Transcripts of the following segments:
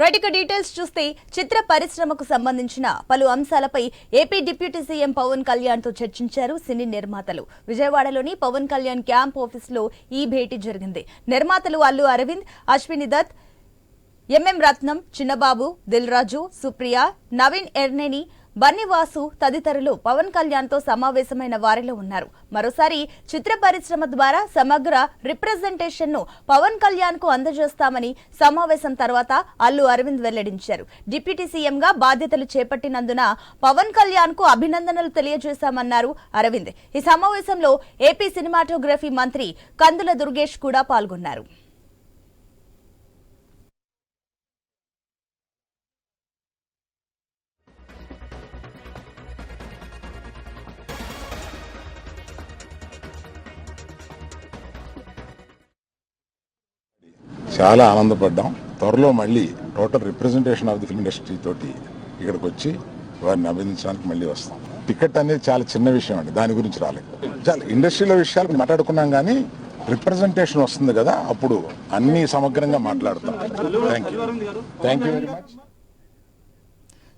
Right ఇక details చూస్తే చిత్ర పరిశ్రమకు సంబంధించిన పలు అంశాలపై ఏపీ డిప్యూటీ సీఎం పవన్ కళ్యాణ్తో చర్చించారు సినీ నిర్మాతలు. విజయవాడలోని పవన్ కళ్యాణ్ క్యాంప్ ఆఫీసులో ఈ భేటీ జరిగింది. నిర్మాతలు అల్లు అరవింద్ అశ్విని దత్ ఎంఎం రత్నం చిన్నబాబు దిల్ రాజు సుప్రియ నవీన్ ఎర్నేని బన్నివాసు తదితరులు పవన్ కళ్యాణ్తో సమావేశమైన వారిలో ఉన్నారు. మరోసారి చిత్ర పరిశ్రమ ద్వారా సమగ్ర రిప్రజెంటేషన్ను పవన్ కళ్యాణ్కు అందజేస్తామని సమావేశం తర్వాత అల్లు అరవింద్ వెల్లడించారు. డిప్యూటీ సీఎంగా బాధ్యతలు చేపట్టినందున పవన్ కళ్యాణ్కు అభినందనలు తెలియజేశామన్నారు అరవింద్. ఈ సమావేశంలో ఏపీ సినిమాటోగ్రఫీ మంత్రి కందుల దుర్గేష్ కూడా పాల్గొన్నారు. చాలా ఆనందపడ్డాం. త్వరలో మళ్ళీ total representation of the film industry తోటి ఇక్కడికి వచ్చి వారిని అభినందించడానికి మళ్ళీ వస్తాం. టికెట్ అనేది చాలా చిన్న విషయం అండి దాని గురించి రాలేదు. చాలా ఇండస్ట్రీలో విషయాలు మాట్లాడుకున్నాం కానీ రిప్రజెంటేషన్ వస్తుంది కదా అప్పుడు అన్ని సమగ్రంగా మాట్లాడతాం. Thank you thank you very much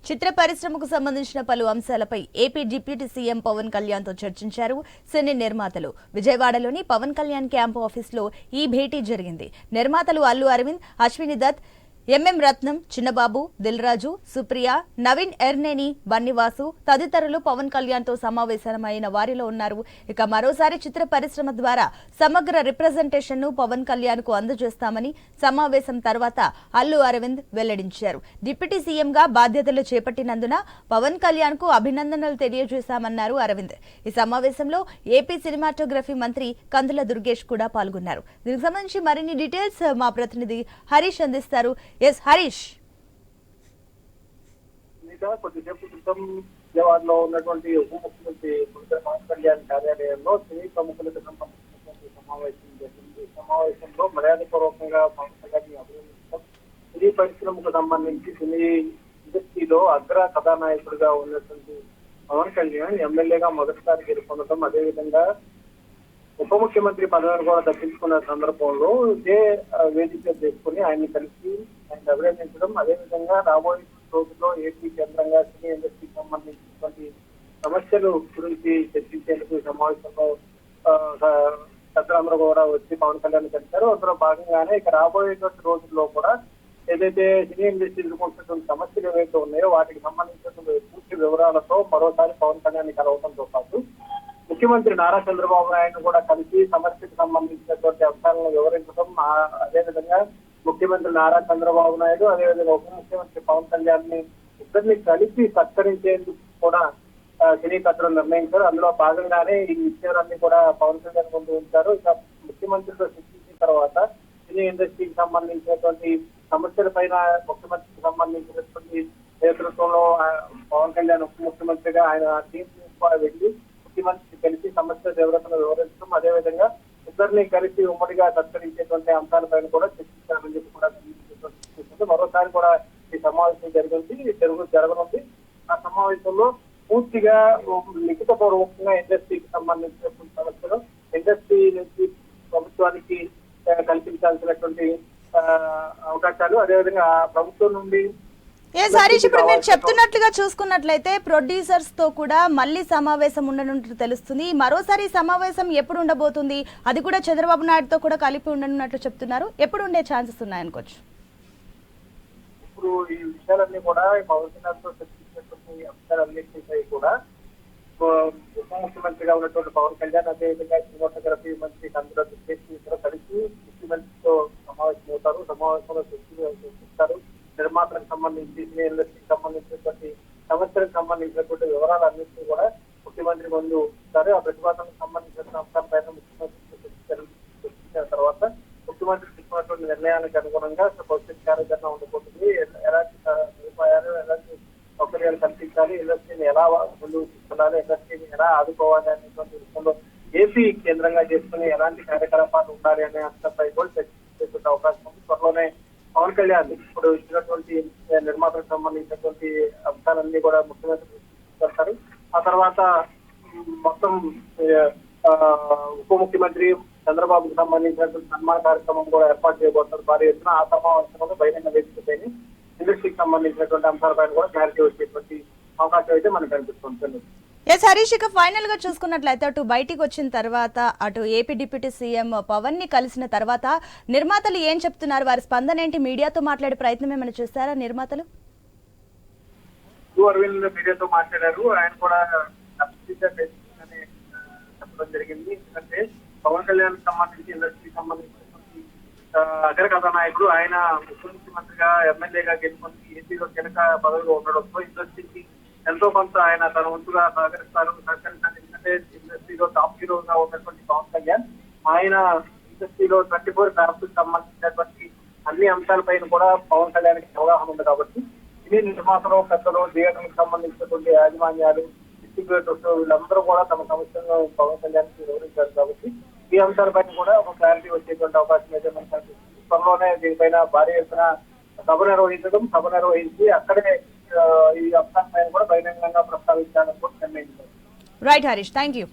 చిత్ర పరిశ్రమకు సంబంధించిన పలు అంశాలపై ఏపీ డిప్యూటీ సీఎం పవన్ కళ్యాణ్తో చర్చించారు సినీ నిర్మాతలు. విజయవాడలోని పవన్ కళ్యాణ్ క్యాంప్ ఆఫీస్లో ఈ భేటీ జరిగింది. నిర్మాతలు అల్లు అరవింద్ అశ్విని దత్ ఎంఎం రత్నం చిన్నబాబు దిల్ రాజు సుప్రియ నవీన్ ఎర్నేని బన్నివాసు తదితరులు పవన్ కళ్యాణ్తో సమావేశమైన వారిలో ఉన్నారు. ఇక మరోసారి చిత్ర పరిశ్రమ ద్వారా సమగ్ర రిప్రజెంటేషన్ను పవన్ కళ్యాణ్కు అందజేస్తామని సమావేశం తర్వాత అల్లు అరవింద్ వెల్లడించారు. డిప్యూటీ సీఎంగా బాధ్యతలు చేపట్టినందున పవన్ కళ్యాణ్కు అభినందనలు తెలియజేశామన్నారు అరవింద్. ఈ సమావేశంలో ఏపీ సినిమాటోగ్రఫీ మంత్రి కందుల దుర్గేష్ కూడా పాల్గొన్నారు. దీనికి సంబంధించి మరిన్ని డీటెయిల్స్ మా ప్రతినిధి హరీష్ అందిస్తారు. ఎస్ హరీష్ ఇంకా కొద్దిసేపు క్రితం విజయవాడ లో ఉన్నటువంటి ఉప ముఖ్యమంత్రి పవన్ కళ్యాణ్ కార్యాలయంలో సినీ ప్రముఖులకు సంబంధించినటువంటి సమావేశం జరిగింది. సమావేశంలో మర్యాదపూర్వకంగా పవన్ కళ్యాణ్ అభినందించడం సినీ పరిశ్రమకు సంబంధించి సినీ ఇండస్ట్రీలో అగ్ర కథానాయకుడిగా ఉన్నటువంటి పవన్ కళ్యాణ్ ఎమ్మెల్యేగా మొదటిసారి గెలుపొందడం అదేవిధంగా ఉప ముఖ్యమంత్రి పదవిని కూడా దక్కించుకున్న సందర్భంలో ఇదే వేదిక చేసుకుని ఆయన్ని కలిసి ఆయన అభినందించడం. అదేవిధంగా రాబోయే రోజుల్లో ఏపీ కేంద్రంగా సినీ ఇండస్ట్రీకి సంబంధించినటువంటి సమస్యలు గురించి చర్చించేందుకు ఈ సమావేశంలో ఆ, పెద్దలందరూ కూడా వచ్చి పవన్ కళ్యాణ్ కలిశారు. అందులో భాగంగానే ఇక రాబోయేటువంటి రోజుల్లో కూడా ఏదైతే సినీ ఇండస్ట్రీ ఎదుర్కొంటున్నటువంటి సమస్యలు ఏవైతే ఉన్నాయో వాటికి సంబంధించినటువంటి పూర్తి వివరాలతో మరోసారి పవన్ కళ్యాణ్ కలవడంతో పాటు ముఖ్యమంత్రి నారా చంద్రబాబు నాయుడు కూడా కలిసి సమస్యకు సంబంధించినటువంటి అంశాలను వివరించడం అదేవిధంగా ముఖ్యమంత్రి నారా చంద్రబాబు నాయుడు అదేవిధంగా ఉప ముఖ్యమంత్రి పవన్ కళ్యాణ్ని ఇద్దరిని కలిసి సత్కరించేందుకు కూడా ఆ, సినీ నిర్ణయించారు. అందులో భాగంగానే ఈ విషయాలన్నీ కూడా పవన్ కళ్యాణ్ ముందు ఉంచారు. ఇక ముఖ్యమంత్రితో చర్చించిన తర్వాత సినీ ఇండస్ట్రీకి సంబంధించినటువంటి సమస్యల పైన ముఖ్యమంత్రికి సంబంధించినటువంటి నేతృత్వంలో పవన్ కళ్యాణ్ ఉప ముఖ్యమంత్రిగా ఆయన టీం కూడా వెళ్ళి ముఖ్యమంత్రి కలిసి సమస్య తీవ్రతను వివరించడం అదేవిధంగా ఇద్దరిని కలిసి ఉమ్మడిగా సత్కరించేటువంటి అంశాలపైన కూడా చర్చ చెప్పి కూడా తెలియజేస్తుంది. మరోసారి కూడా ఈ జరిగింది జరుగు జరగనుంది. ఆ సమావేశంలో పూర్తిగా లిఖిత పూర్వకంగా ఇండస్ట్రీకి సంబంధించినటువంటి సమస్యలు ఇండస్ట్రీ నుంచి ప్రభుత్వానికి కల్పించాల్సినటువంటి అవకాశాలు అదేవిధంగా ప్రభుత్వం నుండి ఏ హరీష్ ఇప్పుడు మీరు చెప్తున్నట్లుగా చూసుకున్నట్లయితే ప్రొడ్యూసర్స్తో కూడా మళ్ళీ సమావేశం ఉండనున్నట్టు తెలుస్తుంది. మరోసారి సమావేశం ఎప్పుడు ఉండబోతుంది? అది కూడా చంద్రబాబు నాయుడుతో కూడా కలిపి ఉండనున్నట్లు చెప్తున్నారు. ఎప్పుడు ఉండే ఛాన్సెస్ ఉన్నాయనుకోవచ్చు. ఇప్పుడు ఈ విషయాలన్నీ కూడా పవన్ కళ్యాణ్తో చర్చించినటువంటి అంశాలన్నింటిపై కూడా. ఉప ముఖ్యమంత్రిగా ఉన్నటువంటి పవన్ కళ్యాణ్ అదేవిధంగా సినిమాటోగ్రఫీ మంత్రి కందుల దుర్గేష్ ఇద్దరు కలిసి ముఖ్యమంత్రితో సమావేశం అవుతారు. సమావేశంలో చర్చిస్తారు నిర్మాతలకు సంబంధించి సినీ ఇండస్ట్రీకి సంబంధించినటువంటి సమస్యలకు సంబంధించినటువంటి వివరాలన్నింటినీ కూడా ముఖ్యమంత్రి ముందు ఇస్తారు. ఆ ప్రతిపాదనకు సంబంధించిన అంశాలపైన ముఖ్యమంత్రి చర్చించిన తర్వాత ముఖ్యమంత్రి నిర్ణయానికి అనుగుణంగా భవిష్యత్ కార్యాచరణ ఉండబోతుంది ఎలాంటి సదుపాయాలు ఎలాంటి సౌకర్యాలు కల్పించాలి ఇండస్ట్రీని ఎలా ముందుకు తీసుకెళ్ళాలి ఇండస్ట్రీని ఎలా ఆదుకోవాలి అనేటువంటి విషయంలో ఏపీ కేంద్రంగా చేసుకుని ఎలాంటి కార్యకలాపాలు ఉండాలి అనే అంశంపై కూడా చర్చించేటువంటి అవకాశం ఉంది. త్వరలోనే పవన్ కళ్యాణ్ ఇప్పుడు ఇచ్చినటువంటి నిర్మాతలకు సంబంధించినటువంటి అంశాలన్నీ కూడా ముఖ్యమంత్రి చేస్తారు ఆ తర్వాత మొత్తం ఉప ముఖ్యమంత్రి చంద్రబాబుకు సంబంధించినటువంటి సన్మాన కార్యక్రమం కూడా ఏర్పాటు చేయబోతున్నారు. భారీ ఎత్తున ఆ సమావేశంలో బహిరంగ వేదికపైన సంబంధించినటువంటి అంశాలపైన కూడా క్లారిటీ వచ్చేటువంటి అవకాశం అయితే మనకు కనిపిస్తుంది. ఎస్ హరీష్ ఇక ఫైనల్గా చూసుకున్నట్లయితే అటు బయటికి వచ్చిన తర్వాత అటు ఏపీ డిప్యూటీ సీఎం పవన్ని కలిసిన తర్వాత నిర్మాతలు ఏం చెప్తున్నారు? వారి స్పందన ఏంటి? మీడియాతో మాట్లాడే ప్రయత్నం ఏమైనా చేస్తారా నిర్మాతలు? అరవింద్ మీడియాతో మాట్లాడారు. ఆయన కూడా చెప్పడం జరిగింది. ఎందుకంటే పవన్ కళ్యాణ్ సంబంధించి ఇండస్ట్రీకి సంబంధించినటువంటి అగ్ర కథానాయకుడు ఆయన ముఖ్యమంత్రిగా ఎమ్మెల్యేగా గెలుపొంది ఏపీలో కీలక పదవిలో ఉండడంతో ఇండస్ట్రీకి ఎంతో కొంత ఆయన తన వంతుగా సహకరిస్తారు. సహకరించాలి ఎందుకంటే ఇండస్ట్రీలో టాప్ హీరోగా ఉన్నటువంటి పవన్ కళ్యాణ్ ఆయన ఇండస్ట్రీలో ట్వంటీ ఫోర్ క్రాఫ్ట్ సంబంధించినటువంటి అన్ని అంశాలపైన కూడా పవన్ కళ్యాణ్కి అవగాహన ఉంది కాబట్టి సినీ నిర్మాతలు పెద్దలు థియేటర్లకు సంబంధించినటువంటి యాజమాన్యాలు డిస్ట్రిబ్యూటర్స్ వీళ్ళందరూ కూడా తమ సమస్యలను పవన్ కళ్యాణ్ వివరించారు కాబట్టి ఈ అంశాలపైన కూడా ఒక క్లారిటీ వచ్చేటువంటి అవకాశం అయితే మనకు కనిపిస్తుంది. త్వరలోనే దీనిపైన భారీ ఎత్తున సభ నిర్వహించడం సభ నిర్వహించి అక్కడే ఆ, ఈ అంశాలపైన కూడా బహిరంగంగా ప్రస్తావించాలని కూడా నిర్ణయించారు. Right Harish thank you